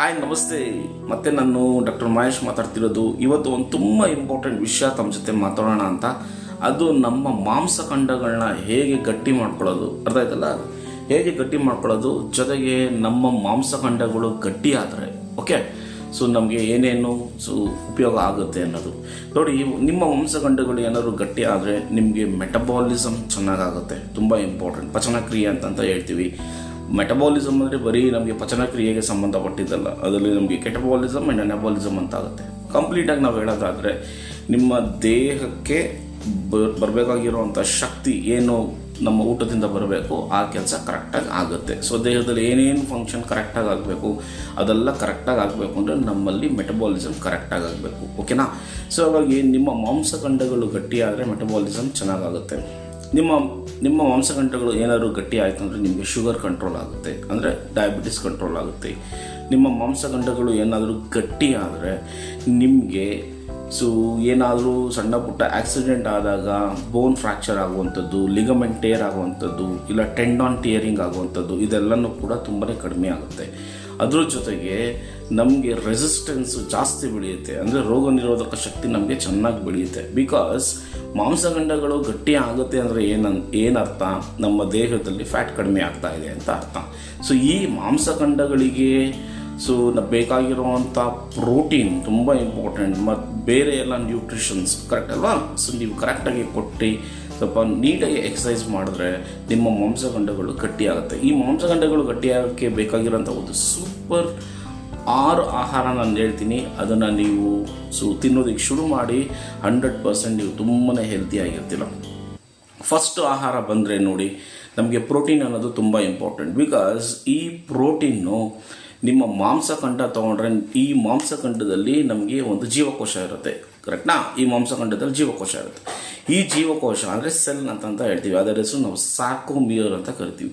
Hi, ನಮಸ್ತೆ. ಮತ್ತೆ ನಾನು ಡಾಕ್ಟರ್ ಮಹೇಶ್ ಮಾತಾಡ್ತಿರೋದು. ಇವತ್ತು ಒಂದು ತುಂಬ ಇಂಪಾರ್ಟೆಂಟ್ ವಿಷಯ ತಮ್ಮ ಜೊತೆ ಮಾತಾಡೋಣ ಅಂತ. ಅದು ನಮ್ಮ ಮಾಂಸಖಂಡಗಳನ್ನ ಹೇಗೆ ಗಟ್ಟಿ ಮಾಡ್ಕೊಳ್ಳೋದು. ಅರ್ಥ ಆಯ್ತಲ್ಲ? ಹೇಗೆ ಗಟ್ಟಿ ಮಾಡ್ಕೊಳ್ಳೋದು? ಜೊತೆಗೆ ನಮ್ಮ ಮಾಂಸಖಂಡಗಳು ಗಟ್ಟಿ ಆದರೆ ಓಕೆ ಸೊ ನಮಗೆ ಏನೇನು ಸೊ ಉಪಯೋಗ ಆಗುತ್ತೆ ಅನ್ನೋದು. ನೋಡಿ, ನಿಮ್ಮ ಮಾಂಸಖಂಡಗಳು ಏನಾದರೂ ಗಟ್ಟಿ ಆದರೆ ನಿಮಗೆ ಮೆಟಬಾಲಿಸಮ್ ಚೆನ್ನಾಗಾಗುತ್ತೆ. ತುಂಬ ಇಂಪಾರ್ಟೆಂಟ್ ಪಚನಕ್ರಿಯೆ ಅಂತಂತ ಹೇಳ್ತೀವಿ. ಮೆಟಬಾಲಿಸಮ್ ಅಂದರೆ ಬರೀ ನಮಗೆ ಪಚನಕ್ರಿಯೆಗೆ ಸಂಬಂಧಪಟ್ಟಿದ್ದಲ್ಲ, ಅದರಲ್ಲಿ ನಮಗೆ ಕೆಟಬಾಲಿಸಮ್ ಆ್ಯಂಡ್ ಅನಬಾಲಿಸಮ್ ಅಂತ ಆಗುತ್ತೆ. ಕಂಪ್ಲೀಟಾಗಿ ನಾವು ಹೇಳೋದಾದರೆ, ನಿಮ್ಮ ದೇಹಕ್ಕೆ ಬರಬೇಕಾಗಿರುವಂಥ ಶಕ್ತಿ ಏನು ನಮ್ಮ ಊಟದಿಂದ ಬರಬೇಕು, ಆ ಕೆಲಸ ಕರೆಕ್ಟಾಗಿ ಆಗುತ್ತೆ. ಸೊ ದೇಹದಲ್ಲಿ ಏನೇನು ಫಂಕ್ಷನ್ ಕರೆಕ್ಟಾಗಿ ಆಗಬೇಕು, ಅದೆಲ್ಲ ಕರೆಕ್ಟಾಗಿ ಆಗಬೇಕು ಅಂದರೆ ನಮ್ಮಲ್ಲಿ ಮೆಟಬಾಲಿಸಮ್ ಕರೆಕ್ಟಾಗಿ ಆಗಬೇಕು. ಓಕೆನಾ ಸೊ ಹಾಗಾಗಿ ನಿಮ್ಮ ಮಾಂಸಖಂಡಗಳು ಗಟ್ಟಿಯಾದರೆ ಮೆಟಬಾಲಿಸಮ್ ಚೆನ್ನಾಗಾಗುತ್ತೆ. ನಿಮ್ಮ ನಿಮ್ಮ ಮಾಂಸಖಂಡಗಳು ಏನಾದರೂ ಗಟ್ಟಿ ಆಯಿತು ಅಂದರೆ ನಿಮಗೆ ಶುಗರ್ ಕಂಟ್ರೋಲ್ ಆಗುತ್ತೆ, ಅಂದರೆ ಡಯಾಬಿಟಿಸ್ ಕಂಟ್ರೋಲ್ ಆಗುತ್ತೆ. ನಿಮ್ಮ ಮಾಂಸಖಂಡಗಳು ಏನಾದರೂ ಗಟ್ಟಿ ಆದರೆ ನಿಮಗೆ ಸೊ, ಏನಾದರೂ ಸಣ್ಣ ಪುಟ್ಟ ಆಕ್ಸಿಡೆಂಟ್ ಆದಾಗ ಬೋನ್ ಫ್ರ್ಯಾಕ್ಚರ್ ಆಗುವಂಥದ್ದು ಲಿಗಮೆಂಟ್ ಟೇರ್ ಆಗುವಂಥದ್ದು, ಇಲ್ಲ ಟೆಂಡಾನ್ ಟಿಯರಿಂಗ್ ಆಗುವಂಥದ್ದು, ಇದೆಲ್ಲನೂ ಕೂಡ ತುಂಬಾ ಕಡಿಮೆ ಆಗುತ್ತೆ. ಅದ್ರ ಜೊತೆಗೆ ನಮಗೆ ರೆಸಿಸ್ಟೆನ್ಸು ಜಾಸ್ತಿ ಬೆಳೆಯುತ್ತೆ. ಅಂದರೆ ರೋಗ ನಿರೋಧಕ ಶಕ್ತಿ ನಮಗೆ ಚೆನ್ನಾಗಿ ಬೆಳೆಯುತ್ತೆ. ಬಿಕಾಸ್ ಮಾಂಸಖಂಡಗಳು ಗಟ್ಟಿ ಆಗುತ್ತೆ ಅಂದರೆ ಏನನ್ ಏನರ್ಥ? ನಮ್ಮ ದೇಹದಲ್ಲಿ ಫ್ಯಾಟ್ ಕಡಿಮೆ ಆಗ್ತಾ ಇದೆ ಅಂತ ಅರ್ಥ. ಸೊ ಈ ಮಾಂಸಖಂಡಗಳಿಗೆ ಸೊ ಬೇಕಾಗಿರುವಂಥ ಪ್ರೋಟೀನ್ ತುಂಬ ಇಂಪಾರ್ಟೆಂಟ್ ಮತ್ತು ಬೇರೆ ಎಲ್ಲ ನ್ಯೂಟ್ರಿಷನ್ಸ್ ಕರೆಕ್ಟ್ ಅಲ್ವಾ? ಸೊ ನೀವು ಕರೆಕ್ಟಾಗಿ ಕೊಟ್ಟು ಸ್ವಲ್ಪ ನೀಟಾಗಿ ಎಕ್ಸಸೈಸ್ ಮಾಡಿದ್ರೆ ನಿಮ್ಮ ಮಾಂಸಖಂಡಗಳು ಗಟ್ಟಿಯಾಗುತ್ತೆ. ಈ ಮಾಂಸಖಂಡಗಳು ಗಟ್ಟಿಯಾಗೋಕ್ಕೆ ಬೇಕಾಗಿರೋಂಥ ಒಂದು ಸೂಪರ್ ಆರು ಆಹಾರ ನಾನು ಹೇಳ್ತೀನಿ. ಅದನ್ನು ನೀವು ಸು ತಿನ್ನೋದಕ್ಕೆ ಶುರು ಮಾಡಿ ಹಂಡ್ರೆಡ್ ಪರ್ಸೆಂಟ್ ನೀವು ತುಂಬಾ ಹೆಲ್ತಿಯಾಗಿರ್ತೀರ ಫಸ್ಟ್ ಆಹಾರ ಬಂದರೆ ನೋಡಿ ನಮಗೆ ಪ್ರೋಟೀನ್ ಅನ್ನೋದು ತುಂಬ ಇಂಪಾರ್ಟೆಂಟ್ ಬಿಕಾಸ್ ಈ ಪ್ರೋಟೀನು ನಿಮ್ಮ ಮಾಂಸಖಂಡ ತೊಗೊಂಡ್ರೆ ಈ ಮಾಂಸಖಂಡದಲ್ಲಿ ನಮಗೆ ಒಂದು ಜೀವಕೋಶ ಇರುತ್ತೆ. ಕರೆಕ್ಟ್ನಾ ಈ ಮಾಂಸಖಂಡದಲ್ಲಿ ಜೀವಕೋಶ ಇರುತ್ತೆ. ಈ ಜೀವಕೋಶ ಅಂದರೆ ಸೆಲ್ ಅಂತಂತ ಹೇಳ್ತೀವಿ. ಅದರ ಹೆಸರು ನಾವು ಸಾರ್ಕೋಮಿಯರ್ ಅಂತ ಕರಿತೀವಿ.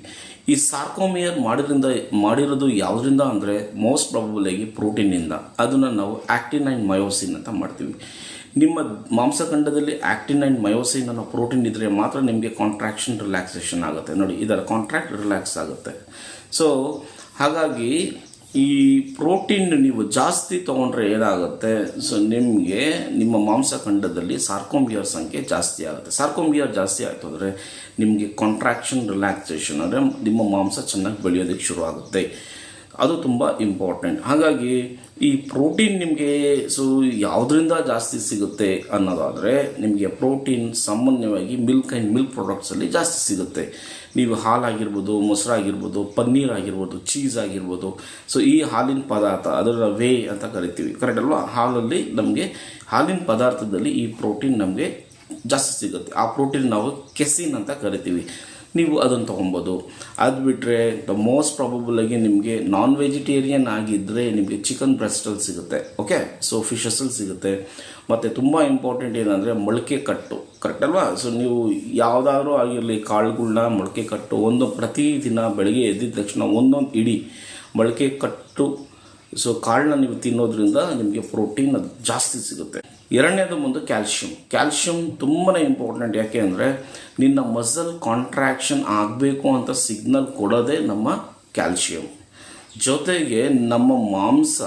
ಈ ಸಾರ್ಕೋಮಿಯರ್ ಮಾಡಿದ್ರಿಂದ, ಮಾಡಿರೋದು ಯಾವುದರಿಂದ ಅಂದರೆ ಮೋಸ್ಟ್ ಪ್ರಾಬಬಲ್ ಆಗಿ ಪ್ರೋಟೀನಿಂದ ಅದನ್ನು ನಾವು ಆ್ಯಕ್ಟಿನ್ ಆ್ಯಂಡ್ ಮಯೋಸಿನ್ ಅಂತ ಮಾಡ್ತೀವಿ. ನಿಮ್ಮ ಮಾಂಸಖಂಡದಲ್ಲಿ ಆ್ಯಕ್ಟಿನ್ ಆ್ಯಂಡ್ ಮಯೋಸಿನ್ ಅನ್ನೋ ಪ್ರೋಟೀನ್ ಇದ್ದರೆ ಮಾತ್ರ ನಿಮಗೆ ಕಾಂಟ್ರಾಕ್ಷನ್ ರಿಲ್ಯಾಕ್ಸೇಷನ್ ಆಗುತ್ತೆ. ನೋಡಿ, ಇದರ ಕಾಂಟ್ರಾಕ್ಟ್ ರಿಲ್ಯಾಕ್ಸ್ ಆಗುತ್ತೆ. ಸೊ ಹಾಗಾಗಿ ಈ ಪ್ರೋಟೀನ್ ನೀವು ಜಾಸ್ತಿ ತೊಗೊಂಡ್ರೆ ಏನಾಗುತ್ತೆ? ಸೊ ನಿಮಗೆ ನಿಮ್ಮ ಮಾಂಸಖಂಡದಲ್ಲಿ ಸಾರ್ಕೊಂಬಿಯರ್ ಸಂಖ್ಯೆ ಜಾಸ್ತಿ ಆಗುತ್ತೆ. ಸಾರ್ಕೊಂಬಿಯರ್ ಜಾಸ್ತಿ ಆಯಿತು ಅಂದರೆ ನಿಮಗೆ ಕಾಂಟ್ರಾಕ್ಷನ್ ರಿಲ್ಯಾಕ್ಸೇಷನ್ ಅಂದರೆ ನಿಮ್ಮ ಮಾಂಸ ಚೆನ್ನಾಗಿ ಬೆಳೆಯೋದಕ್ಕೆ ಶುರುವಾಗುತ್ತೆ. ಅದು ತುಂಬ ಇಂಪಾರ್ಟೆಂಟ್ ಹಾಗಾಗಿ ಈ ಪ್ರೋಟೀನ್ ನಿಮಗೆ ಸೊ ಯಾವುದರಿಂದ ಜಾಸ್ತಿ ಸಿಗುತ್ತೆ ಅನ್ನೋದಾದರೆ ನಿಮಗೆ ಪ್ರೋಟೀನ್ ಸಾಮಾನ್ಯವಾಗಿ ಮಿಲ್ಕ್ ಆ್ಯಂಡ್ ಮಿಲ್ಕ್ ಪ್ರಾಡಕ್ಟ್ಸಲ್ಲಿ ಜಾಸ್ತಿ ಸಿಗುತ್ತೆ. ನೀವು ಹಾಲಾಗಿರ್ಬೋದು, ಮೊಸರಾಗಿರ್ಬೋದು ಪನ್ನೀರ್ ಆಗಿರ್ಬೋದು ಚೀಸ್ ಆಗಿರ್ಬೋದು ಸೊ ಈ ಹಾಲಿನ ಪದಾರ್ಥ ಅದರ ವೇ ಅಂತ ಕರಿತೀವಿ. ಕರೆಕ್ಟ್ ಅಲ್ವಾ? ಹಾಲಲ್ಲಿ ನಮಗೆ, ಹಾಲಿನ ಪದಾರ್ಥದಲ್ಲಿ ಈ ಪ್ರೋಟೀನ್ ನಮಗೆ ಜಾಸ್ತಿ ಸಿಗುತ್ತೆ. ಆ ಪ್ರೋಟೀನ್ ನಾವು ಕೆಸಿನ್ ಅಂತ ಕರಿತೀವಿ. ನೀವು ಅದನ್ನು ತೊಗೊಬೋದು ಅದು ಬಿಟ್ಟರೆ ದ ಮೋಸ್ಟ್ ಪ್ರಾಬಬಲ್ ಆಗಿ ನಿಮಗೆ ನಾನ್ ವೆಜಿಟೇರಿಯನ್ ಆಗಿದ್ದರೆ ನಿಮಗೆ ಚಿಕನ್ ಬ್ರೆಸ್ಟಲ್ಲಿ ಸಿಗುತ್ತೆ. ಓಕೆ ಸೊ ಫಿಶಸ್ಸಲ್ಲಿ ಸಿಗುತ್ತೆ. ಮತ್ತು ತುಂಬ ಇಂಪಾರ್ಟೆಂಟ್ ಏನಂದರೆ ಮೊಳಕೆ ಕಟ್ಟು. ಕರೆಕ್ಟ್ ಅಲ್ವಾ? ಸೊ ನೀವು ಯಾವುದಾದ್ರೂ ಆಗಿರಲಿ ಕಾಳುಗಳನ್ನ ಮೊಳಕೆ ಕಟ್ಟು ಒಂದು ಪ್ರತಿದಿನ ಬೆಳಗ್ಗೆ ಎದ್ದಿದ ತಕ್ಷಣ ಒಂದೊಂದು ಇಡೀ ಮೊಳಕೆ ಕಟ್ಟು ಸೊ ಕಾಳನ್ನ ನೀವು ತಿನ್ನೋದ್ರಿಂದ ನಿಮಗೆ ಪ್ರೋಟೀನ್ ಅದು ಜಾಸ್ತಿ ಸಿಗುತ್ತೆ. ಎರಡನೇದು ಮುಂದೆ ಕ್ಯಾಲ್ಶಿಯಂ ಕ್ಯಾಲ್ಶಿಯಂ ತುಂಬಾ ಇಂಪಾರ್ಟೆಂಟ್ ಯಾಕೆ ಅಂದರೆ ನಿನ್ನ ಮಸಲ್ ಕಾಂಟ್ರಾಕ್ಷನ್ ಆಗಬೇಕು ಅಂತ ಸಿಗ್ನಲ್ ಕೊಡೋದೇ ನಮ್ಮ ಕ್ಯಾಲ್ಶಿಯಂ ಜೊತೆಗೆ ನಮ್ಮ ಮಾಂಸ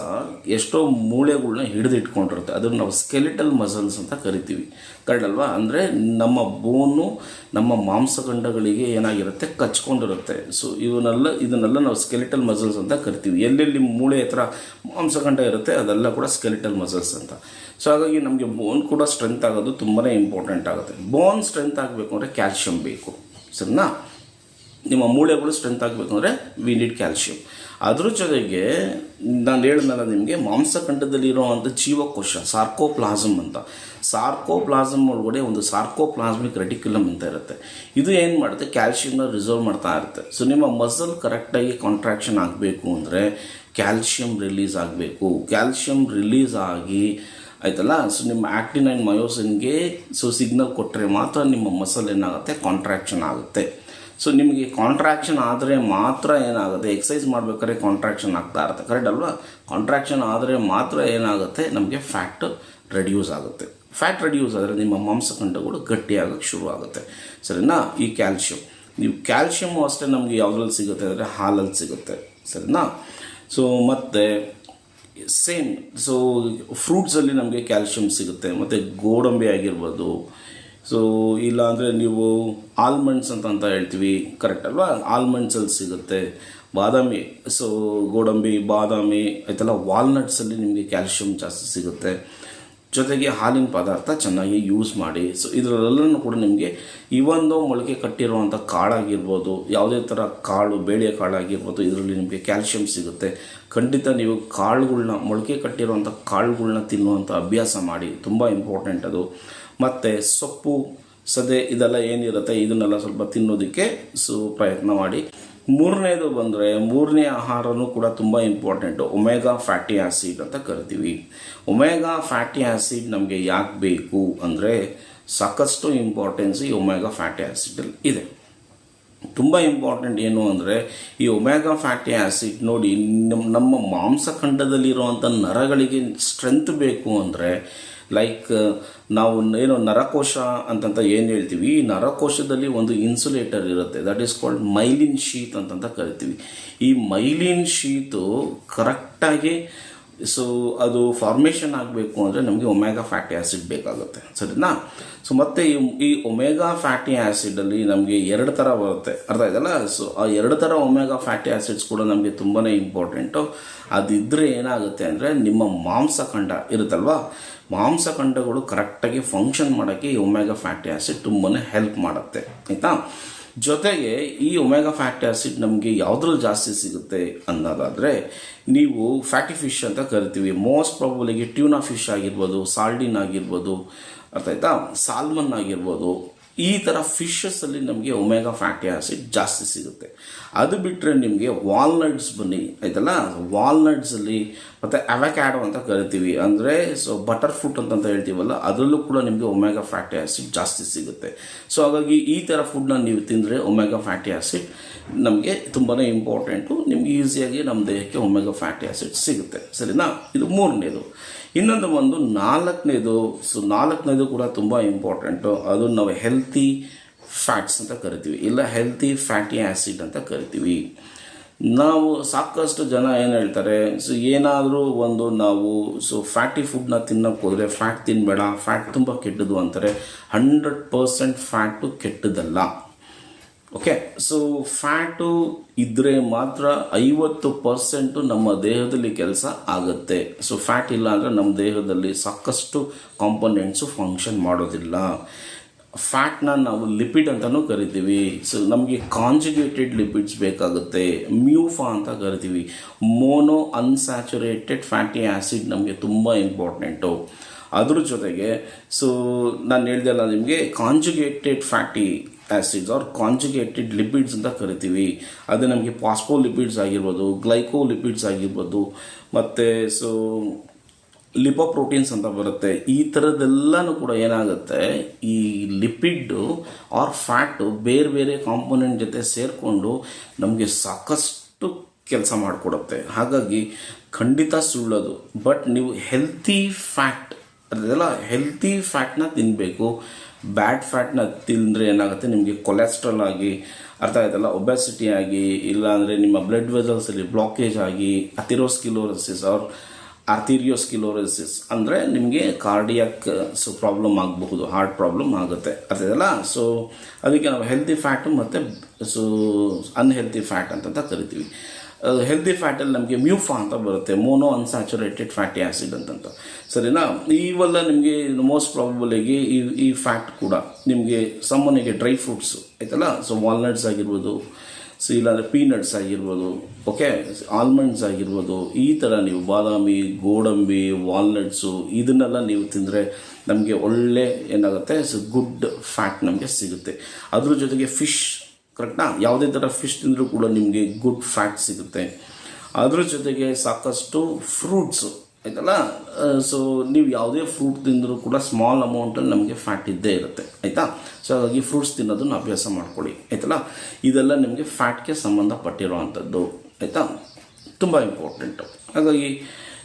ಎಷ್ಟೋ ಮೂಳೆಗಳ್ನ ಹಿಡಿದಿಟ್ಕೊಂಡಿರುತ್ತೆ. ಅದನ್ನು ನಾವು ಸ್ಕೆಲಿಟಲ್ ಮಸಲ್ಸ್ ಅಂತ ಕರಿತೀವಿ. ಕರೆಕ್ಟ್ ಅಂದರೆ ನಮ್ಮ ಬೋನು ನಮ್ಮ ಮಾಂಸಖಂಡಗಳಿಗೆ ಏನಾಗಿರುತ್ತೆ? ಕಚ್ಕೊಂಡಿರುತ್ತೆ. ಸೊ ಇವನ್ನೆಲ್ಲ, ಇದನ್ನೆಲ್ಲ ನಾವು ಸ್ಕೆಲಿಟಲ್ ಮಸಲ್ಸ್ ಅಂತ ಕರಿತೀವಿ. ಎಲ್ಲೆಲ್ಲಿ ಮೂಳೆ ಹತ್ರ ಮಾಂಸಖಂಡ ಇರುತ್ತೆ, ಅದೆಲ್ಲ ಕೂಡ ಸ್ಕೆಲಿಟಲ್ ಮಸಲ್ಸ್ ಅಂತ. ಸೊ ಹಾಗಾಗಿ ನಮಗೆ ಬೋನ್ ಕೂಡ ಸ್ಟ್ರೆಂತ್ ಆಗೋದು ತುಂಬಾ ಇಂಪಾರ್ಟೆಂಟ್ ಆಗುತ್ತೆ. ಬೋನ್ ಸ್ಟ್ರೆಂತ್ ಆಗಬೇಕು ಅಂದರೆ ಕ್ಯಾಲ್ಶಿಯಂ ಬೇಕು. ಸರಿನಾ? ನಿಮ್ಮ ಮೂಳೆಗಳು ಸ್ಟ್ರೆಂತ್ ಆಗಬೇಕು ಅಂದರೆ ವಿ ನೀಡ್ ಕ್ಯಾಲ್ಶಿಯಂ ಅದ್ರ ಜೊತೆಗೆ ನಾನು ಹೇಳಿದ್ನಲ್ಲ ನಿಮಗೆ ಮಾಂಸಖಂಡದಲ್ಲಿರುವಂಥ ಜೀವಕೋಶ ಸಾರ್ಕೋಪ್ಲಾಸಮ್ ಅಂತ. ಸಾರ್ಕೋಪ್ಲಾಸಮ್ ಒಳಗಡೆ ಒಂದು ಸಾರ್ಕೋಪ್ಲಾಸ್ಮಿಕ್ ರೆಟಿಕ್ಯುಲಮ್ ಅಂತ ಇರುತ್ತೆ. ಇದು ಏನು ಮಾಡುತ್ತೆ? ಕ್ಯಾಲ್ಶಿಯಮ್ನ ರಿಸರ್ವ್ ಮಾಡ್ತಾ ಇರುತ್ತೆ. ಸೊ ನಿಮ್ಮ ಮಸಲ್ ಕರೆಕ್ಟಾಗಿ ಕಾಂಟ್ರಾಕ್ಷನ್ ಆಗಬೇಕು ಅಂದರೆ ಕ್ಯಾಲ್ಶಿಯಂ ರಿಲೀಸ್ ಆಗಬೇಕು. ಕ್ಯಾಲ್ಶಿಯಂ ರಿಲೀಸ್ ಆಗಿ ಆಯ್ತಲ್ಲ? ಸೊ ನಿಮ್ಮ ಆ್ಯಕ್ಟಿನ್ ಆ್ಯಂಡ್ ಮಯೋಸಿನ್ಗೆ ಸೊ ಸಿಗ್ನಲ್ ಕೊಟ್ಟರೆ ಮಾತ್ರ ನಿಮ್ಮ ಮಸಲ್ ಏನಾಗುತ್ತೆ? ಕಾಂಟ್ರಾಕ್ಷನ್ ಆಗುತ್ತೆ. ಸೊ ನಿಮಗೆ ಕಾಂಟ್ರಾಕ್ಷನ್ ಆದರೆ ಮಾತ್ರ ಏನಾಗುತ್ತೆ? ಎಕ್ಸಸೈಸ್ ಮಾಡ್ಬೇಕಾದ್ರೆ ಕಾಂಟ್ರಾಕ್ಷನ್ ಆಗ್ತಾ ಇರುತ್ತೆ. ಕರೆಕ್ಟ್ ಅಲ್ವಾ? ಕಾಂಟ್ರಾಕ್ಷನ್ ಆದರೆ ಮಾತ್ರ ಏನಾಗುತ್ತೆ? ನಮಗೆ ಫ್ಯಾಟ್ ರೆಡ್ಯೂಸ್ ಆಗುತ್ತೆ. ಫ್ಯಾಟ್ ರೆಡ್ಯೂಸ್ ಆದರೆ ನಿಮ್ಮ ಮಾಂಸಖಂಡಗಳು ಗಟ್ಟಿಯಾಗೋಕ್ಕೆ ಶುರು ಆಗುತ್ತೆ. ಸರಿನಾ? ಈ ಕ್ಯಾಲ್ಶಿಯಂ ನೀವು ಕ್ಯಾಲ್ಶಿಯಮ್ಮು ಅಷ್ಟೇ ನಮಗೆ ಯಾವುದ್ರಲ್ಲಿ ಸಿಗುತ್ತೆ ಅಂದರೆ ಹಾಲಲ್ಲಿ ಸಿಗುತ್ತೆ. ಸರಿನಾ? ಸೊ ಮತ್ತು ಸೇಮ್ ಸೊ ಫ್ರೂಟ್ಸಲ್ಲಿ ನಮಗೆ ಕ್ಯಾಲ್ಶಿಯಂ ಸಿಗುತ್ತೆ. ಮತ್ತು ಗೋಡಂಬಿ ಆಗಿರ್ಬೋದು ಸೊ ಇಲ್ಲ ಅಂದರೆ ನೀವು ಆಲ್ಮಂಡ್ಸ್ ಅಂತ ಅಂತ ಹೇಳ್ತೀವಿ ಕರೆಕ್ಟ್ ಅಲ್ವಾ? ಆಲ್ಮಂಡ್ಸಲ್ಲಿ ಸಿಗುತ್ತೆ. ಬಾದಾಮಿ ಸೊ ಗೋಡಂಬಿ, ಬಾದಾಮಿ, ಆಯ್ತಲ್ಲ ವಾಲ್ನಟ್ಸಲ್ಲಿ ನಿಮಗೆ ಕ್ಯಾಲ್ಶಿಯಂ ಜಾಸ್ತಿ ಸಿಗುತ್ತೆ. ಜೊತೆಗೆ ಹಾಲಿನ ಪದಾರ್ಥ ಚೆನ್ನಾಗಿ ಯೂಸ್ ಮಾಡಿ. ಸೊ ಇದರಲ್ಲೂ ಕೂಡ ನಿಮಗೆ ಒಂದು ಮೊಳಕೆ ಕಟ್ಟಿರುವಂಥ ಕಾಳಾಗಿರ್ಬೋದು, ಯಾವುದೇ ಥರ ಕಾಳು, ಬೇಳೆ ಕಾಳಾಗಿರ್ಬೋದು, ಇದರಲ್ಲಿ ನಿಮಗೆ ಕ್ಯಾಲ್ಶಿಯಂ ಸಿಗುತ್ತೆ. ಖಂಡಿತ ನೀವು ಕಾಳುಗಳನ್ನ ಮೊಳಕೆ ಕಟ್ಟಿರುವಂಥ ಕಾಳುಗಳನ್ನ ತಿನ್ನುವಂಥ ಅಭ್ಯಾಸ ಮಾಡಿ. ತುಂಬ ಇಂಪಾರ್ಟೆಂಟ್ ಅದು. ಮತ್ತು ಸೊಪ್ಪು, ಸದೆ ಇದೆಲ್ಲ ಏನಿರುತ್ತೆ, ಇದನ್ನೆಲ್ಲ ಸ್ವಲ್ಪ ತಿನ್ನೋದಕ್ಕೆ ಸು ಪ್ರಯತ್ನ ಮಾಡಿ. ಮೂರನೇದು ಬಂದರೆ ಮೂರನೇ ಆಹಾರನೂ ಕೂಡ ತುಂಬ ಇಂಪಾರ್ಟೆಂಟು ಒಮೆಗಾ ಫ್ಯಾಟಿ ಆ್ಯಸಿಡ್ ಅಂತ ಕರಿತೀವಿ. ಒಮೆಗಾ ಫ್ಯಾಟಿ ಆ್ಯಸಿಡ್ ನಮಗೆ ಯಾಕೆ ಬೇಕು ಅಂದರೆ ಸಾಕಷ್ಟು ಇಂಪಾರ್ಟೆನ್ಸ್ ಈ ಒಮೆಗಾ ಫ್ಯಾಟಿ ಆ್ಯಸಿಡಲ್ಲಿ ಇದೆ. ತುಂಬ ಇಂಪಾರ್ಟೆಂಟ್ ಏನು ಅಂದರೆ ಈ ಒಮೆಗಾ ಫ್ಯಾಟಿ ಆ್ಯಸಿಡ್ ನೋಡಿ ನಮ್ಮ ನಮ್ಮ ಮಾಂಸಖಂಡದಲ್ಲಿರುವಂಥ ನರಗಳಿಗೆ ಸ್ಟ್ರೆಂತ್ ಬೇಕು ಅಂದರೆ ಲೈಕ್ ನಾವು ಏನು ನರಕೋಶ ಅಂತಂತ ಏನು ಹೇಳ್ತೀವಿ? ಈ ನರಕೋಶದಲ್ಲಿ ಒಂದು ಇನ್ಸುಲೇಟರ್ ಇರುತ್ತೆ. That is called myelin sheath ಅಂತಂತ ಕರಿತೀವಿ. ಈ ಮೈಲಿನ್ ಶೀತು ಕರೆಕ್ಟಾಗಿ ಸೊ ಅದು ಫಾರ್ಮೇಷನ್ ಆಗಬೇಕು ಅಂದರೆ ನಮಗೆ ಒಮೆಗಾ ಫ್ಯಾಟಿ ಆ್ಯಸಿಡ್ ಬೇಕಾಗುತ್ತೆ. ಸರಿನಾ? ಸೊ ಮತ್ತು ಈ ಈ ಒಮೆಗಾ ಫ್ಯಾಟಿ ಆ್ಯಸಿಡಲ್ಲಿ ನಮಗೆ ಎರಡು ಥರ ಬರುತ್ತೆ. ಅರ್ಥ ಆಯ್ತಲ್ಲ? ಸೊ ಆ ಎರಡು ಥರ ಒಮೆಗಾ ಫ್ಯಾಟಿ ಆ್ಯಸಿಡ್ಸ್ ಕೂಡ ನಮಗೆ ತುಂಬಾ ಇಂಪಾರ್ಟೆಂಟು ಅದಿದ್ದರೆ ಏನಾಗುತ್ತೆ ಅಂದರೆ ನಿಮ್ಮ ಮಾಂಸಖಂಡ ಇರುತ್ತಲ್ವಾ? ಮಾಂಸಖಂಡಗಳು ಕರೆಕ್ಟಾಗಿ ಫಂಕ್ಷನ್ ಮಾಡೋಕ್ಕೆ ಈ ಒಮೆಗಾ ಫ್ಯಾಟಿ ಆ್ಯಸಿಡ್ ತುಂಬಾ ಹೆಲ್ಪ್ ಮಾಡುತ್ತೆ. ಆಯಿತಾ? ಜೊತೆಗೆ ಈ ಒಮೆಗಾ ಫ್ಯಾಟಿ ಆ್ಯಸಿಡ್ ನಮಗೆ ಯಾವುದ್ರಲ್ಲಿ ಜಾಸ್ತಿ ಸಿಗುತ್ತೆ ಅನ್ನೋದಾದರೆ, ನೀವು ಫ್ಯಾಟಿ ಫಿಶ್ ಅಂತ ಕರಿತೀವಿ. ಮೋಸ್ಟ್ ಪ್ರಾಬಲಿಗೆ ಟ್ಯೂನಾ ಫಿಶ್ ಆಗಿರ್ಬೋದು, ಸಾಲ್ಡಿನ್ ಆಗಿರ್ಬೋದು ಅರ್ಥ ಆಯ್ತಾ ಸಾಲ್ಮನ್ ಆಗಿರ್ಬೋದು. ಈ ಥರ ಫಿಶಸ್ಸಲ್ಲಿ ನಮಗೆ ಒಮೆಗಾ ಫ್ಯಾಟಿ ಆಸಿಡ್ ಜಾಸ್ತಿ ಸಿಗುತ್ತೆ. ಅದು ಬಿಟ್ಟರೆ ನಿಮಗೆ ವಾಲ್ನಟ್ಸ್ ಬನ್ನಿ, ಆಯ್ತಲ್ಲ? ವಾಲ್ನಟ್ಸಲ್ಲಿ ಮತ್ತು ಅವಕ್ಯಾಡೋ ಅಂತ ಕರಿತೀವಿ. ಅಂದರೆ ಸೊ ಬಟರ್ ಫ್ರೂಟ್ ಅಂತಂತ ಹೇಳ್ತೀವಲ್ಲ, ಅದರಲ್ಲೂ ಕೂಡ ನಿಮಗೆ ಒಮೆಗಾ ಫ್ಯಾಟಿ ಆಸಿಡ್ ಜಾಸ್ತಿ ಸಿಗುತ್ತೆ. ಸೊ ಹಾಗಾಗಿ ಈ ಥರ ಫುಡ್ನ ನೀವು ತಿಂದರೆ ಒಮೆಗಾ ಫ್ಯಾಟಿ ಆಸಿಡ್ ನಮಗೆ ತುಂಬಾ ಇಂಪಾರ್ಟೆಂಟು ನಿಮ್ಗೆ ಈಸಿಯಾಗಿ ನಮ್ಮ ದೇಹಕ್ಕೆ ಒಮೆಗಾ ಫ್ಯಾಟಿ ಆಸಿಡ್ ಸಿಗುತ್ತೆ. ಸರಿನಾ? ಇದು ಮೂರನೇದು. ಇನ್ನೊಂದು ಒಂದು ನಾಲ್ಕನೇದು ಸೊ ನಾಲ್ಕನೇದು ಕೂಡ ತುಂಬ ಇಂಪಾರ್ಟೆಂಟು ಅದು ನಾವು ಹೆಲ್ತಿ ಫ್ಯಾಟ್ಸ್ ಅಂತ ಕರಿತೀವಿ. ಇಲ್ಲ ಹೆಲ್ತಿ ಫ್ಯಾಟಿ ಆ್ಯಸಿಡ್ ಅಂತ ಕರಿತೀವಿ. ನಾವು ಸಾಕಷ್ಟು ಜನ ಏನು ಹೇಳ್ತಾರೆ ಸೊ ಏನಾದರೂ ಒಂದು ನಾವು ಸೊ ಫ್ಯಾಟಿ ಫುಡ್ನ ತಿನ್ನೋಕ್ಕೆ ಹೋದರೆ ಫ್ಯಾಟ್ ತಿನ್ನಬೇಡ ಫ್ಯಾಟ್ ತುಂಬ ಕೆಟ್ಟದು ಅಂತಾರೆ. ಹಂಡ್ರೆಡ್ ಪರ್ಸೆಂಟ್ ಫ್ಯಾಟು ಕೆಟ್ಟದಲ್ಲ. ಓಕೆ ಸೊ ಫ್ಯಾಟು ಇದ್ದರೆ ಮಾತ್ರ ಐವತ್ತು ಪರ್ಸೆಂಟು ನಮ್ಮ ದೇಹದಲ್ಲಿ ಕೆಲಸ ಆಗುತ್ತೆ. ಸೊ ಫ್ಯಾಟ್ ಇಲ್ಲ ಅಂದರೆ ನಮ್ಮ ದೇಹದಲ್ಲಿ ಸಾಕಷ್ಟು ಕಾಂಪೊನೆಂಟ್ಸು ಫಂಕ್ಷನ್ ಮಾಡೋದಿಲ್ಲ. ಫ್ಯಾಟ್ನ ನಾವು ಲಿಪಿಡ್ ಅಂತಲೂ ಕರಿತೀವಿ. ಸೊ ನಮಗೆ ಕಾಂಜುಗೇಟೆಡ್ ಲಿಪಿಡ್ಸ್ ಬೇಕಾಗುತ್ತೆ. ಮ್ಯೂಫಾ ಅಂತ ಕರಿತೀವಿ. ಮೋನೋ ಅನ್ಸ್ಯಾಚುರೇಟೆಡ್ ಫ್ಯಾಟಿ ಆ್ಯಸಿಡ್ ನಮಗೆ ತುಂಬ ಇಂಪಾರ್ಟೆಂಟು ಅದ್ರ ಜೊತೆಗೆ ಸೊ ನಾನು ಹೇಳ್ದಲ್ಲ ನಿಮಗೆ conjugated fatty acids or conjugated lipids ಅಂತ ಕರಿತೀವಿ. ಅದು ನಮಗೆ ಪಾಸ್ಪೋಲಿಪಿಡ್ಸ್ ಆಗಿರ್ಬೋದು ಗ್ಲೈಕೋ ಲಿಪಿಡ್ಸ್ ಆಗಿರ್ಬೋದು, ಮತ್ತು ಸೊ ಲಿಪೋಪ್ರೋಟೀನ್ಸ್ ಅಂತ ಬರುತ್ತೆ. ಈ ಥರದ್ದೆಲ್ಲನೂ ಕೂಡ ಏನಾಗುತ್ತೆ, ಈ ಲಿಪಿಡ್ಡು ಆರ್ ಫ್ಯಾಟು ಬೇರೆ ಬೇರೆ ಕಾಂಪೊನೆಂಟ್ ಜೊತೆ ಸೇರಿಕೊಂಡು ನಮಗೆ ಸಾಕಷ್ಟು ಕೆಲಸ ಮಾಡಿಕೊಡುತ್ತೆ. ಹಾಗಾಗಿ ಖಂಡಿತ ಸುಳ್ಳೋದು. ಬಟ್ ನೀವು ಹೆಲ್ತಿ ಫ್ಯಾಟ್ ಅದೆಲ್ಲ ಹೆಲ್ತಿ ಫ್ಯಾಟ್ನ ತಿನ್ನಬೇಕು ಬ್ಯಾಡ್ ಫ್ಯಾಟ್ನ ತಿಂದರೆ ಏನಾಗುತ್ತೆ? ನಿಮಗೆ ಕೊಲೆಸ್ಟ್ರಾಲ್ ಆಗಿ, ಅರ್ಥ ಆಯ್ತಲ್ಲ? ಒಬೆಸಿಟಿ ಆಗಿ ಇಲ್ಲ ಅಂದರೆ ನಿಮ್ಮ ಬ್ಲಡ್ ವೆಸಲ್ಸಲ್ಲಿ ಬ್ಲಾಕೇಜ್ ಆಗಿ ಅಥಿರೋಸ್ಕಿಲೋರಸಿಸ್ ಆರ್ ಆರ್ಥಿರಿಯೋಸ್ಕಿಲೋರಸಿಸ್ ಅಂದರೆ ನಿಮಗೆ ಕಾರ್ಡಿಯಾಕ್ ಸೊ ಪ್ರಾಬ್ಲಮ್ ಆಗಬಹುದು ಹಾರ್ಟ್ ಪ್ರಾಬ್ಲಮ್ ಆಗುತ್ತೆ. ಅರ್ಥದಲ್ಲ ಸೊ ಅದಕ್ಕೆ ನಾವು ಹೆಲ್ತಿ ಫ್ಯಾಟು ಮತ್ತು ಸೊ ಅನ್ಹೆಲ್ತಿ ಫ್ಯಾಟ್ ಅಂತ ಕರಿತೀವಿ. ಹೆಲ್ದಿ ಫ್ಯಾಟಲ್ಲಿ ನಮಗೆ ಮ್ಯೂಫಾ ಅಂತ ಬರುತ್ತೆ ಮೋನೋ ಅನ್ಸ್ಯಾಚುರೇಟೆಡ್ ಫ್ಯಾಟಿ ಆ್ಯಸಿಡ್ ಅಂತಂತ. ಸರಿನಾ? ಇವೆಲ್ಲ ನಿಮಗೆ ಮೋಸ್ಟ್ ಪ್ರಾಬಬಲಿಗೆ ಈ ಈ ಫ್ಯಾಟ್ ಕೂಡ ನಿಮಗೆ ಸಾಮಾನ್ಯಗೆ ಡ್ರೈ ಫ್ರೂಟ್ಸು ಆಯ್ತಲ್ಲ? ಸೊ ವಾಲ್ನಟ್ಸ್ ಆಗಿರ್ಬೋದು ಸೊ ಇಲ್ಲಾಂದರೆ ಪೀನಟ್ಸ್ ಆಗಿರ್ಬೋದು ಓಕೆ ಆಲ್ಮಂಡ್ಸ್ ಆಗಿರ್ಬೋದು, ಈ ಥರ ನೀವು ಬಾದಾಮಿ, ಗೋಡಂಬಿ ವಾಲ್ನಟ್ಸು ಇದನ್ನೆಲ್ಲ ನೀವು ತಿಂದರೆ ನಮಗೆ ಒಳ್ಳೆ ಏನಾಗುತ್ತೆ? ಸೊ ಗುಡ್ ಫ್ಯಾಟ್ ನಮಗೆ ಸಿಗುತ್ತೆ. ಅದ್ರ ಜೊತೆಗೆ ಫಿಶ್ ಕರೆಕ್ಟಾ ಯಾವುದೇ ಥರ ಫಿಶ್ ತಿಂದರೂ ಕೂಡ ನಿಮಗೆ ಗುಡ್ ಫ್ಯಾಟ್ ಸಿಗುತ್ತೆ. ಅದ್ರ ಜೊತೆಗೆ ಸಾಕಷ್ಟು ಫ್ರೂಟ್ಸು ಆಯ್ತಲ್ಲ? ಸೊ ನೀವು ಯಾವುದೇ ಫ್ರೂಟ್ ತಿಂದರೂ ಕೂಡ ಸ್ಮಾಲ್ ಅಮೌಂಟಲ್ಲಿ ನಮಗೆ ಫ್ಯಾಟ್ ಇದ್ದೇ ಇರುತ್ತೆ. ಆಯಿತಾ? ಸೊ ಹಾಗಾಗಿ ಫ್ರೂಟ್ಸ್ ತಿನ್ನೋದನ್ನು ಅಭ್ಯಾಸ ಮಾಡ್ಕೊಳ್ಳಿ. ಆಯ್ತಲ್ಲ? ಇದೆಲ್ಲ ನಿಮಗೆ ಫ್ಯಾಟ್ಗೆ ಸಂಬಂಧಪಟ್ಟಿರುವಂಥದ್ದು. ಆಯಿತಾ? ತುಂಬ ಇಂಪಾರ್ಟೆಂಟು ಹಾಗಾಗಿ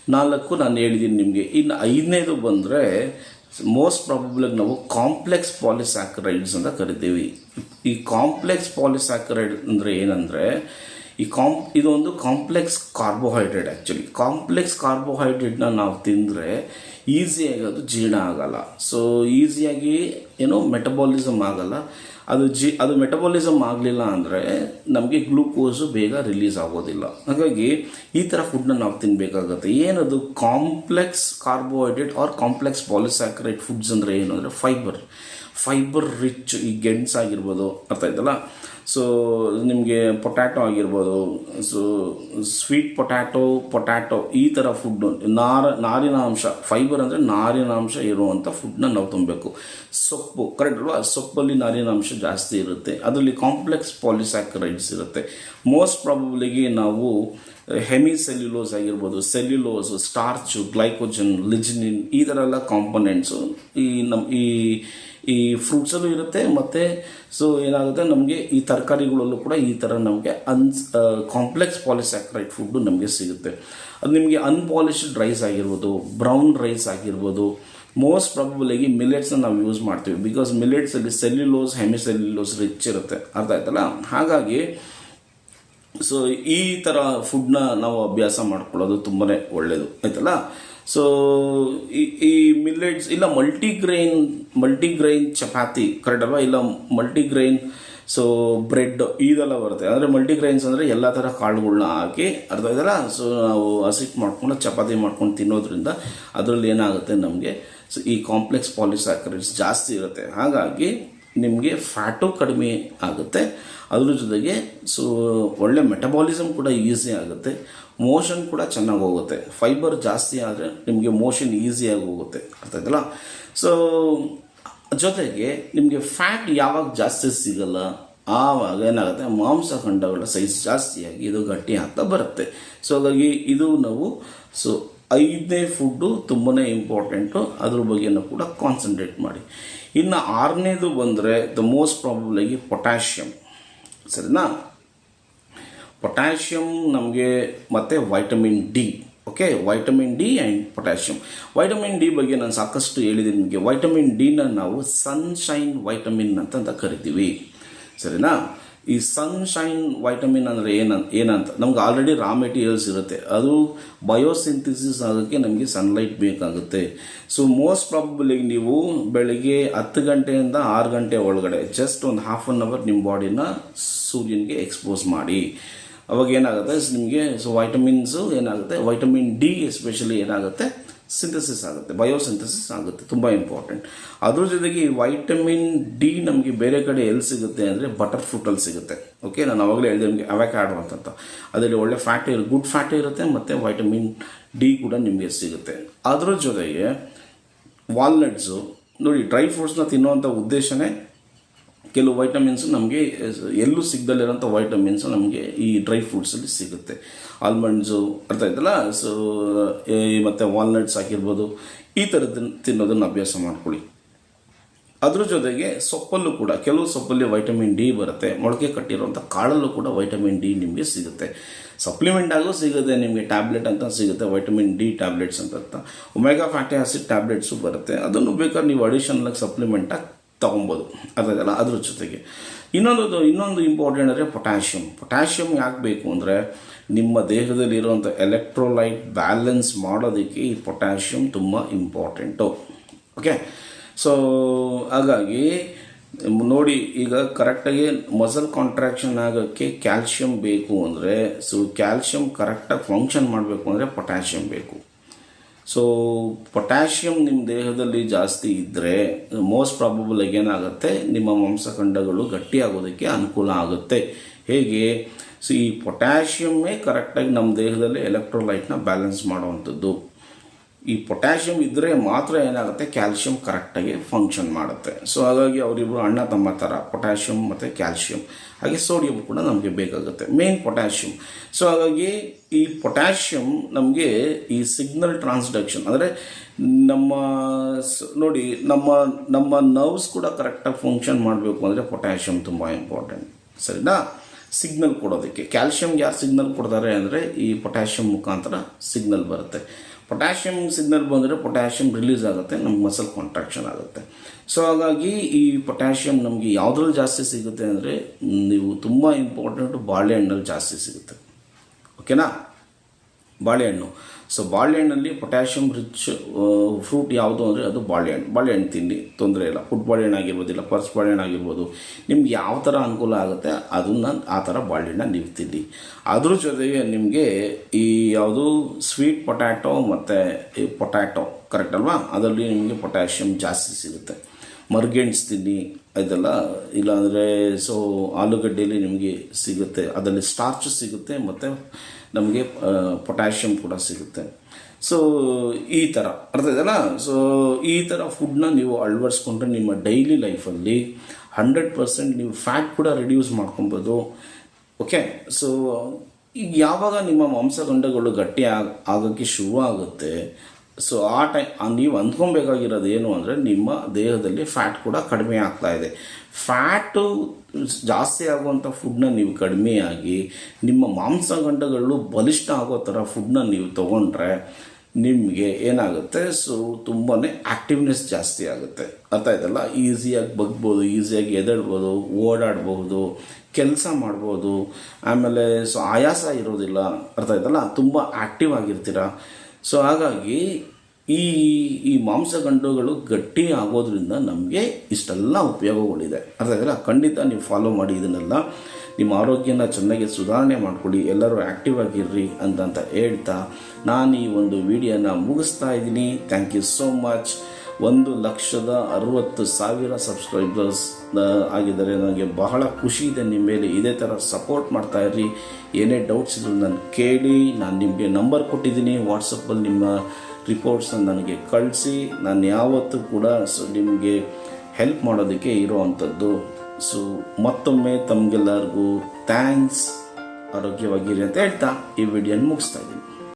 ನಾಲ್ಕು ನಾನು ಹೇಳಿದ್ದೀನಿ ನಿಮಗೆ. ಇನ್ನು ಐದನೇದು ಬಂದರೆ ಮೋಸ್ಟ್ ಪ್ರಾಬಬ್ಲಾಗಿ ನಾವು ಕಾಂಪ್ಲೆಕ್ಸ್ ಪಾಲಿಸ್ಯಾಕರೈಡ್ಸ್ ಅಂತ ಕರಿತೀವಿ. ಈ ಕಾಂಪ್ಲೆಕ್ಸ್ ಪಾಲಿಸ್ಯಾಕರೈಡ್ ಅಂದರೆ ಏನಂದರೆ ಈ ಕಾಂಪ್ ಇದೊಂದು ಕಾಂಪ್ಲೆಕ್ಸ್ ಕಾರ್ಬೋಹೈಡ್ರೇಟ್ ಆ್ಯಕ್ಚುಲಿ ಕಾಂಪ್ಲೆಕ್ಸ್ ಕಾರ್ಬೋಹೈಡ್ರೇಟ್ನ ನಾವು ತಿಂದರೆ ಈಸಿಯಾಗಿ ಅದು ಜೀರ್ಣ ಆಗಲ್ಲ. ಸೊ ಈಸಿಯಾಗಿ ಏನೋ ಮೆಟಬಾಲಿಸಮ್ ಆಗಲ್ಲ. ಅದು ಜಿ, ಅದು ಮೆಟಬಾಲಿಸಮ್ ಆಗಲಿಲ್ಲ ಅಂದರೆ ನಮಗೆ ಗ್ಲೂಕೋಸು ಬೇಗ ರಿಲೀಸ್ ಆಗೋದಿಲ್ಲ. ಹಾಗಾಗಿ ಈ ಥರ ಫುಡ್ನ ನಾವು ತಿನ್ನಬೇಕಾಗತ್ತೆ ಏನದು complex carbohydrate or complex polysaccharide foods ಅಂದರೆ ಏನು ಅಂದರೆ ಫೈಬರ್ ಫೈಬರ್ ರಿಚ್ ಈ ಗೆಣ್ಸ್ ಆಗಿರ್ಬೋದು ಅರ್ಥ ಆಯ್ತಲ್ಲ? ಸೊ ನಿಮಗೆ ಪೊಟ್ಯಾಟೊ ಆಗಿರ್ಬೋದು. ಸೊ ಸ್ವೀಟ್ ಪೊಟ್ಯಾಟೊ ಪೊಟ್ಯಾಟೊ ಈ ಥರ ಫುಡ್ಡು ನಾರ ನಾರಿನ ಅಂಶ ಫೈಬರ್ ಅಂದರೆ ನಾರಿನ ಅಂಶ ಇರುವಂಥ ಫುಡ್ನ ನಾವು ತುಂಬಬೇಕು ಸೊಪ್ಪು ಕರೆಕ್ಟ್ ಅಲ್ವಾ? ಸೊಪ್ಪಲ್ಲಿ ನಾರಿನ ಅಂಶ ಜಾಸ್ತಿ ಇರುತ್ತೆ. ಅದರಲ್ಲಿ ಕಾಂಪ್ಲೆಕ್ಸ್ ಪಾಲಿಸ್ಯಾಕರೈಡ್ಸ್ ಇರುತ್ತೆ. ಮೋಸ್ಟ್ ಪ್ರಾಬಬ್ಲಿಗೆ ನಾವು ಹೆಮಿ ಸೆಲ್ಯುಲೋಸ್ ಆಗಿರ್ಬೋದು ಸೆಲ್ಯುಲೋಸ್ ಸ್ಟಾರ್ಚು ಗ್ಲೈಕೋಜನ್ ಲಿಜಿನಿನ್ ಈ ಥರ ಎಲ್ಲ ಕಾಂಪೊನೆಂಟ್ಸು ಈ ನಮ್ಮ ಈ ಈ ಫ್ರೂಟ್ಸಲ್ಲೂ ಇರುತ್ತೆ, ಮತ್ತು ಸೊ ಏನಾಗುತ್ತೆ, ನಮಗೆ ಈ ತರಕಾರಿಗಳಲ್ಲೂ ಕೂಡ ಈ ಥರ ನಮಗೆ ಅನ್ಸ್ ಕಾಂಪ್ಲೆಕ್ಸ್ ಪಾಲಿಸ್ಯಾಕ್ರೈಟ್ ಫುಡ್ಡು ನಮಗೆ ಸಿಗುತ್ತೆ. ಅದು ನಿಮಗೆ ಅನ್ಪಾಲಿಶ್ಡ್ ರೈಸ್ ಆಗಿರ್ಬೋದು ಬ್ರೌನ್ ರೈಸ್ ಆಗಿರ್ಬೋದು ಮೋಸ್ಟ್ ಪ್ರಾಬಬಲಾಗಿ ಮಿಲೆಟ್ಸ್ನ ನಾವು ಯೂಸ್ ಮಾಡ್ತೀವಿ. ಬಿಕಾಸ್ ಮಿಲೆಟ್ಸಲ್ಲಿ ಸೆಲ್ಯುಲೋಸ್ ಹೆಮಿಸೆಲ್ಯುಲೋಸ್ ರಿಚ್ ಇರುತ್ತೆ. ಅರ್ಥ ಆಯ್ತಲ್ಲ? ಹಾಗಾಗಿ ಸೊ ಈ ಥರ ಫುಡ್ನ ನಾವು ಅಭ್ಯಾಸ ಮಾಡ್ಕೊಳ್ಳೋದು ತುಂಬಾ ಒಳ್ಳೆಯದು ಆಯ್ತಲ್ಲ? ಸೊ ಈ ಈ ಮಿಲ್ಲೆಟ್ಸ್ ಇಲ್ಲ ಮಲ್ಟಿಗ್ರೈನ್ ಮಲ್ಟಿಗ್ರೈನ್ ಚಪಾತಿ ಕರೆಕ್ಟ್ ಅಲ್ವಾ? ಇಲ್ಲ ಮಲ್ಟಿಗ್ರೈನ್ ಸೊ ಬ್ರೆಡ್ ಇದೆಲ್ಲ ಬರುತ್ತೆ. ಅಂದರೆ ಮಲ್ಟಿಗ್ರೈನ್ಸ್ ಅಂದರೆ ಎಲ್ಲ ಥರ ಕಾಳುಗಳನ್ನ ಹಾಕಿ ಅರ್ಥ ಇದೆಲ್ಲ ಸೊ ನಾವು ಹಸಿಟ್ಟು ಮಾಡ್ಕೊಂಡು ಚಪಾತಿ ಮಾಡ್ಕೊಂಡು ತಿನ್ನೋದ್ರಿಂದ ಅದರಲ್ಲಿ ಏನಾಗುತ್ತೆ ನಮಗೆ? ಸೊ ಈ ಕಾಂಪ್ಲೆಕ್ಸ್ ಪಾಲಿಸ್ಯಾಕರೈಡ್ಸ್ ಜಾಸ್ತಿ ಇರುತ್ತೆ. ಹಾಗಾಗಿ ನಿಮಗೆ ಫ್ಯಾಟು ಕಡಿಮೆ ಆಗುತ್ತೆ. ಅದ್ರ ಜೊತೆಗೆ ಸೊ, ಒಳ್ಳೆ ಮೆಟಬಾಲಿಸಮ್ ಕೂಡ ಈಸಿ ಆಗುತ್ತೆ. ಮೋಷನ್ ಕೂಡ ಚೆನ್ನಾಗಿ ಹೋಗುತ್ತೆ. ಫೈಬರ್ ಜಾಸ್ತಿ ಆದರೆ ನಿಮಗೆ ಮೋಷನ್ ಈಸಿಯಾಗಿ ಹೋಗುತ್ತೆ. ಅರ್ಥ ಆಯ್ತಲ್ಲ? ಸೊ ಜೊತೆಗೆ ನಿಮಗೆ ಫ್ಯಾಟ್ ಯಾವಾಗ ಜಾಸ್ತಿ ಸಿಗಲ್ಲ, ಆವಾಗ ಏನಾಗುತ್ತೆ? ಮಾಂಸಖಂಡಗಳ ಸೈಜ್ ಜಾಸ್ತಿಯಾಗಿ ಇದು ಗಟ್ಟಿ ಆಗ್ತಾ ಬರುತ್ತೆ. ಸೊ ಹಾಗಾಗಿ ಇದು ನಾವು ಸೊ ಐದನೇ ಫುಡ್ಡು ತುಂಬಾ ಇಂಪಾರ್ಟೆಂಟು ಅದ್ರ ಬಗ್ಗೆನೂ ಕೂಡ ಕಾನ್ಸಂಟ್ರೇಟ್ ಮಾಡಿ. ಇನ್ನು ಆರನೇದು ಬಂದರೆ ದ ಮೋಸ್ಟ್ ಪ್ರಾಬಲಾಗಿ ಪೊಟ್ಯಾಷಿಯಮ್ ಸರಿನಾ? ಪೊಟ್ಯಾಷಿಯಮ್ ನಮಗೆ ಮತ್ತು vitamin D okay vitamin D and potassium vitamin D ಬಗ್ಗೆ ನಾನು ಸಾಕಷ್ಟು ಹೇಳಿದ್ದೀನಿ ನಿಮಗೆ. ವೈಟಮಿನ್ ಡಿನ ನಾವು ಸನ್ಶೈನ್ ವೈಟಮಿನ್ ಅಂತ ಕರಿತೀವಿ. ಸರಿನಾ? ಈ ಸನ್ಶೈನ್ ವೈಟಮಿನ್ ಅಂದರೆ ಏನಂತ ಏನಂತ? ನಮ್ಗೆ ಆಲ್ರೆಡಿ ರಾ ಮೆಟೀರಿಯಲ್ಸ್ ಇರುತ್ತೆ. ಅದು ಬಯೋಸಿಂಥಿಸಿಸ್ ಆಗೋಕ್ಕೆ ನಮಗೆ ಸನ್ಲೈಟ್ ಬೇಕಾಗುತ್ತೆ. ಸೊ ಮೋಸ್ಟ್ ಪ್ರಾಬಲಿ ನೀವು ಬೆಳಿಗ್ಗೆ ಹತ್ತು ಗಂಟೆಯಿಂದ ಆರು ಗಂಟೆ ಒಳಗಡೆ ಜಸ್ಟ್ ಒಂದು ಹಾಫ್ ಆನ್ ಅವರ್ ನಿಮ್ಮ ಬಾಡಿನ ಸೂರ್ಯನಿಗೆ ಎಕ್ಸ್ಪೋಸ್ ಮಾಡಿ. ಅವಾಗ ಏನಾಗುತ್ತೆ? ನಿಮಗೆ ಸೊ ವೈಟಮಿನ್ಸು ಏನಾಗುತ್ತೆ? ವೈಟಮಿನ್ ಡಿ ಎಸ್ಪೆಷಲಿ ಏನಾಗುತ್ತೆ? ಸಿಂಥಸಿಸ್ ಆಗುತ್ತೆ ಬಯೋಸಿಂಥಸಿಸ್ ಆಗುತ್ತೆ, ತುಂಬ ಇಂಪಾರ್ಟೆಂಟ್ ಅದ್ರ ಜೊತೆಗೆ ವೈಟಮಿನ್ ಡಿ ನಮಗೆ ಬೇರೆ ಕಡೆ ಎಲ್ಲಿ ಸಿಗುತ್ತೆ ಅಂದರೆ ಬಟರ್ ಫ್ರೂಟಲ್ಲಿ ಸಿಗುತ್ತೆ. ಓಕೆ ನಾನು ಅವಾಗಲೇ ಹೇಳಿದೆ ನಿಮಗೆ ಅವೆಕಾಡೋ ಅಂತ ಅದರಲ್ಲಿ ಒಳ್ಳೆ ಫ್ಯಾಟ್ ಇರುತ್ತೆ ಗುಡ್ ಫ್ಯಾಟ್ ಇರುತ್ತೆ ಮತ್ತು ವೈಟಮಿನ್ ಡಿ ಕೂಡ ನಿಮಗೆ ಸಿಗುತ್ತೆ. ಅದರ ಜೊತೆಗೆ ವಾಲ್ನಟ್ಸು ನೋಡಿ ಡ್ರೈ ಫ್ರೂಟ್ಸ್ನ ತಿನ್ನುವಂಥ ಉದ್ದೇಶನೇ ಕೆಲವು ವೈಟಮಿನ್ಸ್ ನಮಗೆ, ಎಲ್ಲೂ ಸಿಗ್ದಲ್ಲಿರೋಂಥ ವೈಟಮಿನ್ಸ್ ನಮಗೆ ಈ ಡ್ರೈ ಫ್ರೂಟ್ಸಲ್ಲಿ ಸಿಗುತ್ತೆ. ಆಲ್ಮಂಡ್ಸು ಅರ್ಥ ಆಯ್ತಲ್ಲ? ಸೊ ಮತ್ತು ವಾಲ್ನಟ್ಸ್ ಆಗಿರ್ಬೋದು, ಈ ಥರದ್ದು ತಿನ್ನೋದನ್ನು ಅಭ್ಯಾಸ ಮಾಡ್ಕೊಳ್ಳಿ. ಅದ್ರ ಜೊತೆಗೆ ಸೊಪ್ಪಲ್ಲೂ ಕೂಡ, ಕೆಲವು ಸೊಪ್ಪಲ್ಲಿ ವೈಟಮಿನ್ ಡಿ ಬರುತ್ತೆ, ಮೊಳಕೆ ಕಟ್ಟಿರುವಂಥ ಕಾಳಲ್ಲೂ ಕೂಡ ವೈಟಮಿನ್ ಡಿ ನಿಮಗೆ ಸಿಗುತ್ತೆ. ಸಪ್ಲಿಮೆಂಟ್ ಆಗೋ ಸಿಗುತ್ತೆ, ನಿಮಗೆ ಟ್ಯಾಬ್ಲೆಟ್ ಅಂತ ಸಿಗುತ್ತೆ ವೈಟಮಿನ್ ಡಿ ಟ್ಯಾಬ್ಲೆಟ್ಸ್ ಅಂತ. ಒಮೆಗಾ ಫ್ಯಾಟಿ ಆಸಿಡ್ ಟ್ಯಾಬ್ಲೆಟ್ಸು ಬರುತ್ತೆ, ಅದನ್ನು ಬೇಕಾದ್ರೆ ನೀವು ಅಡಿಷನಲ್ ಸಪ್ಲಿಮೆಂಟಾಗಿ ತೊಗೊಬೋದು ಅದಾಗಲ್ಲ ಅದ್ರ ಜೊತೆಗೆ. ಇನ್ನೊಂದು ಇನ್ನೊಂದು ಇಂಪಾರ್ಟೆಂಟ್ ಅಂದರೆ ಪೊಟ್ಯಾಷಿಯಮ್ ಪೊಟ್ಯಾಷಿಯಮ್ ಯಾಕೆ ಬೇಕು ಅಂದರೆ ನಿಮ್ಮ ದೇಹದಲ್ಲಿರುವಂಥ ಎಲೆಕ್ಟ್ರೋಲೈಟ್ ಬ್ಯಾಲೆನ್ಸ್ ಮಾಡೋದಕ್ಕೆ ಈ ಪೊಟ್ಯಾಷಿಯಮ್ ತುಂಬ ಇಂಪಾರ್ಟೆಂಟು ಓಕೆ ಸೊ ಹಾಗಾಗಿ, ನೋಡಿ, ಈಗ ಕರೆಕ್ಟಾಗಿ ಮಸಲ್ ಕಾಂಟ್ರಾಕ್ಷನ್ ಆಗೋಕ್ಕೆ ಕ್ಯಾಲ್ಶಿಯಂ ಬೇಕು ಅಂದರೆ ಸೊ ಕ್ಯಾಲ್ಶಿಯಂ ಕರೆಕ್ಟಾಗಿ ಫಂಕ್ಷನ್ ಮಾಡಬೇಕು ಅಂದರೆ ಪೊಟ್ಯಾಷಿಯಮ್ ಬೇಕು. ಸೊ ಪೊಟ್ಯಾಷಿಯಂ ನಿಮ್ಮ ದೇಹದಲ್ಲಿ ಜಾಸ್ತಿ ಇದ್ದರೆ ಮೋಸ್ಟ್ ಪ್ರಾಬಬಲ್ ಏನಾಗುತ್ತೆ? ನಿಮ್ಮ ಮಾಂಸಖಂಡಗಳು ಗಟ್ಟಿಯಾಗೋದಕ್ಕೆ ಅನುಕೂಲ ಆಗುತ್ತೆ. ಹೇಗೆ? ಸೊ ಈ ಪೊಟ್ಯಾಷಿಯಮ್ಮೇ ಕರೆಕ್ಟಾಗಿ ನಮ್ಮ ದೇಹದಲ್ಲಿ ಎಲೆಕ್ಟ್ರೋಲೈಟ್ನ ಬ್ಯಾಲೆನ್ಸ್ ಮಾಡುವಂಥದ್ದು. ಈ ಪೊಟ್ಯಾಷಿಯಮ್ ಇದ್ದರೆ ಮಾತ್ರ ಏನಾಗುತ್ತೆ? ಕ್ಯಾಲ್ಶಿಯಂ ಕರೆಕ್ಟಾಗಿ ಫಂಕ್ಷನ್ ಮಾಡುತ್ತೆ. ಸೊ ಹಾಗಾಗಿ ಅವರಿಬ್ಬರು ಅಣ್ಣ, ತಮ್ಮ ಥರ ಪೊಟ್ಯಾಷಿಯಮ್ ಮತ್ತು ಕ್ಯಾಲ್ಶಿಯಂ ಹಾಗೆ ಸೋಡಿಯಂ ಕೂಡ ನಮಗೆ ಬೇಕಾಗುತ್ತೆ. ಮೇನ್ ಪೊಟ್ಯಾಷಿಯಮ್ ಸೊ ಹಾಗಾಗಿ ಈ ಪೊಟ್ಯಾಷಿಯಮ್ ನಮಗೆ ಈ ಸಿಗ್ನಲ್ ಟ್ರಾನ್ಸ್ಡಕ್ಷನ್ ಅಂದರೆ ನಮ್ಮ ನೋಡಿ, ನಮ್ಮ ನಮ್ಮ ನರ್ವ್ಸ್ ಕೂಡ ಕರೆಕ್ಟಾಗಿ ಫಂಕ್ಷನ್ ಮಾಡಬೇಕು ಅಂದರೆ ಪೊಟ್ಯಾಷಿಯಮ್ ತುಂಬ ಇಂಪಾರ್ಟೆಂಟ್ ಸರಿನಾ? ಸಿಗ್ನಲ್ ಕೊಡೋದಕ್ಕೆ. ಕ್ಯಾಲ್ಶಿಯಮ್ಗೆ ಯಾರು ಸಿಗ್ನಲ್ ಕೊಡ್ತಾರೆ ಅಂದರೆ ಈ ಪೊಟ್ಯಾಷಿಯಮ್ ಮುಖಾಂತರ ಸಿಗ್ನಲ್ ಬರುತ್ತೆ. ಪೊಟ್ಯಾಷಿಯಮ್ ಸಿಗ್ನಲ್ ಬಂದರೆ ಪೊಟ್ಯಾಷಿಯಮ್ ರಿಲೀಸ್ ಆಗುತ್ತೆ, ನಮ್ಗೆ ಮಸಲ್ ಕಾಂಟ್ರಾಕ್ಷನ್ ಆಗುತ್ತೆ. ಸೊ ಹಾಗಾಗಿ ಈ ಪೊಟ್ಯಾಷಿಯಮ್ ನಮಗೆ ಯಾವುದ್ರಲ್ಲಿ ಜಾಸ್ತಿ ಸಿಗುತ್ತೆ ಅಂದರೆ, ನೀವು ತುಂಬ ಇಂಪಾರ್ಟೆಂಟ್ ಬಾಳೆಹಣ್ಣಲ್ಲಿ ಜಾಸ್ತಿ ಸಿಗುತ್ತೆ. ಓಕೆನಾ ಬಾಳೆಹಣ್ಣು. ಸೊ ಬಾಳೆಹಣ್ಣಲ್ಲಿ ಪೊಟ್ಯಾಷಿಯಮ್ ರಿಚ್ ಫ್ರೂಟ್ ಯಾವುದು ಅಂದರೆ ಅದು ಬಾಳೆಹಣ್ಣು. ಬಾಳೆಹಣ್ಣು ತಿನ್ನಿ, ತೊಂದರೆ ಇಲ್ಲ. ಫುಡ್ ಬಾಳೆಹಣ್ಣು ಆಗಿರ್ಬೋದಿಲ್ಲ ಪರ್ಸ್ ಬಾಳೆಹಣ್ಣು ಆಗಿರ್ಬೋದು. ನಿಮ್ಗೆ ಯಾವ ಥರ ಅನುಕೂಲ ಆಗುತ್ತೆ ಅದನ್ನು ಆ ಥರ ಬಾಳೆಹಣ್ಣ ನೀವು ತಿನ್ನಿ. ಅದ್ರ ಜೊತೆಗೆ ನಿಮಗೆ ಈ ಯಾವುದು ಸ್ವೀಟ್ ಪೊಟ್ಯಾಟೊ ಮತ್ತು ಈ ಪೊಟ್ಯಾಟೊ ಕರೆಕ್ಟ್ ಅಲ್ವಾ? ಅದರಲ್ಲಿ ನಿಮಗೆ ಪೊಟ್ಯಾಷಿಯಮ್ ಜಾಸ್ತಿ ಸಿಗುತ್ತೆ. ಮರ್ಗೆಣ್ಸ್ ತಿನ್ನಿ ಇದೆಲ್ಲ? ಇಲ್ಲಾಂದರೆ ಸೊ ಆಲೂಗಡ್ಡೆಯಲ್ಲಿ ನಿಮಗೆ ಸಿಗುತ್ತೆ. ಅದರಲ್ಲಿ ಸ್ಟಾರ್ಚ್ ಸಿಗುತ್ತೆ, ಮತ್ತು ನಮಗೆ ಪೊಟ್ಯಾಷಿಯಮ್ ಕೂಡ ಸಿಗುತ್ತೆ. ಸೊ ಈ ಥರ ಅರ್ಥ ಇದೆಯಲ್ಲ ಸೊ ಈ ಥರ ಫುಡ್ನ ನೀವು ಅಳವಡಿಸ್ಕೊಂಡ್ರೆ ನಿಮ್ಮ ಡೈಲಿ ಲೈಫಲ್ಲಿ ಹಂಡ್ರೆಡ್ ಪರ್ಸೆಂಟ್ ನೀವು ಫ್ಯಾಟ್ ಕೂಡ ರಿಡ್ಯೂಸ್ ಮಾಡ್ಕೊಬೋದು. ಓಕೆ ಸೊ ಈಗ ಯಾವಾಗ ನಿಮ್ಮ ಮಾಂಸಖಂಡಗಳು ಗಟ್ಟಿ ಆಗ ಆಗೋಕ್ಕೆ ಶುರು ಆಗುತ್ತೆ ಸೊ ಆ ಟೈಮ್ ನೀವು ಅಂದ್ಕೊಬೇಕಾಗಿರೋದು ಏನು ಅಂದರೆ ನಿಮ್ಮ ದೇಹದಲ್ಲಿ ಫ್ಯಾಟ್ ಕೂಡ ಕಡಿಮೆ ಆಗ್ತಾ ಇದೆ. ಫ್ಯಾಟು ಜಾಸ್ತಿ ಆಗುವಂಥ ಫುಡ್ನ ನೀವು ಕಡಿಮೆಯಾಗಿ ನಿಮ್ಮ ಮಾಂಸಗಂಡಗಳು ಬಲಿಷ್ಠ ಆಗೋ ಥರ ಫುಡ್ನ ನೀವು ತೊಗೊಂಡ್ರೆ ನಿಮಗೆ ಏನಾಗುತ್ತೆ? ಸೊ ತುಂಬಾ ಆ್ಯಕ್ಟಿವ್ನೆಸ್ ಜಾಸ್ತಿ ಆಗುತ್ತೆ. ಅರ್ಥ ಆಯ್ತಲ್ಲ? ಈಸಿಯಾಗಿ ಬಗ್ಬೋದು ಈಸಿಯಾಗಿ ಎದ್ದೇಳ್ಬೋದು ಓಡಾಡ್ಬೋದು ಕೆಲಸ ಮಾಡ್ಬೋದು. ಆಮೇಲೆ ಸೊ ಆಯಾಸ ಇರೋದಿಲ್ಲ. ಅರ್ಥ ಆಯ್ತಲ್ಲ? ತುಂಬ ಆ್ಯಕ್ಟಿವ್ ಆಗಿರ್ತೀರ? ಸೊ ಹಾಗಾಗಿ ಈ ಈ ಮಾಂಸಗಂಡುಗಳು ಗಟ್ಟಿ ಆಗೋದ್ರಿಂದ ನಮಗೆ ಇಷ್ಟೆಲ್ಲ ಉಪಯೋಗಗಳಿದೆ. ಆ ಖಂಡಿತ ನೀವು ಫಾಲೋ ಮಾಡಿ ಇದನ್ನೆಲ್ಲ. ನಿಮ್ಮ ಆರೋಗ್ಯನ ಚೆನ್ನಾಗಿ ಸುಧಾರಣೆ ಮಾಡ್ಕೊಳ್ಳಿ ಎಲ್ಲರೂ ಆ್ಯಕ್ಟಿವ್ ಆಗಿರ್ರಿ ಅಂತಂತ ಹೇಳ್ತಾ ನಾನು ಈ ಒಂದು ವಿಡಿಯೋನ ಮುಗಿಸ್ತಾ ಇದ್ದೀನಿ. ಥ್ಯಾಂಕ್ ಯು ಸೋ ಮಚ್ ಒಂದು ಲಕ್ಷದ ಅರವತ್ತು ಸಾವಿರ ಸಬ್ಸ್ಕ್ರೈಬರ್ಸ್ ಆಗಿದ್ದಾರೆ ನನಗೆ ಬಹಳ ಖುಷಿ ಇದೆ. ನಿಮ್ಮ ಮೇಲೆ ಇದೇ ಥರ ಸಪೋರ್ಟ್ ಮಾಡ್ತಾ ಇರ್ರಿ. ಏನೇ ಡೌಟ್ಸ್ ಇದ್ರು ನಾನು ಕೇಳಿ, ನಾನು ನಿಮಗೆ ನಂಬರ್ ಕೊಟ್ಟಿದ್ದೀನಿ. ವಾಟ್ಸಪ್ಪಲ್ಲಿ ನಿಮ್ಮ ರಿಪೋರ್ಟ್ಸನ್ನು ನನಗೆ ಕಳಿಸಿ. ನಾನು ಯಾವತ್ತೂ ಕೂಡ ಸೊ, ನಿಮಗೆ ಹೆಲ್ಪ್ ಮಾಡೋದಕ್ಕೆ ಇರೋ ಅಂಥದ್ದು. ಸೊ ಮತ್ತೊಮ್ಮೆ ತಮಗೆಲ್ಲರಿಗೂ ಥ್ಯಾಂಕ್ಸ್ ಆರೋಗ್ಯವಾಗಿರಿ ಅಂತ ಹೇಳ್ತಾ ಈ ವಿಡಿಯೋನ ಮುಗಿಸ್ತಾ ಇದ್ದೀನಿ.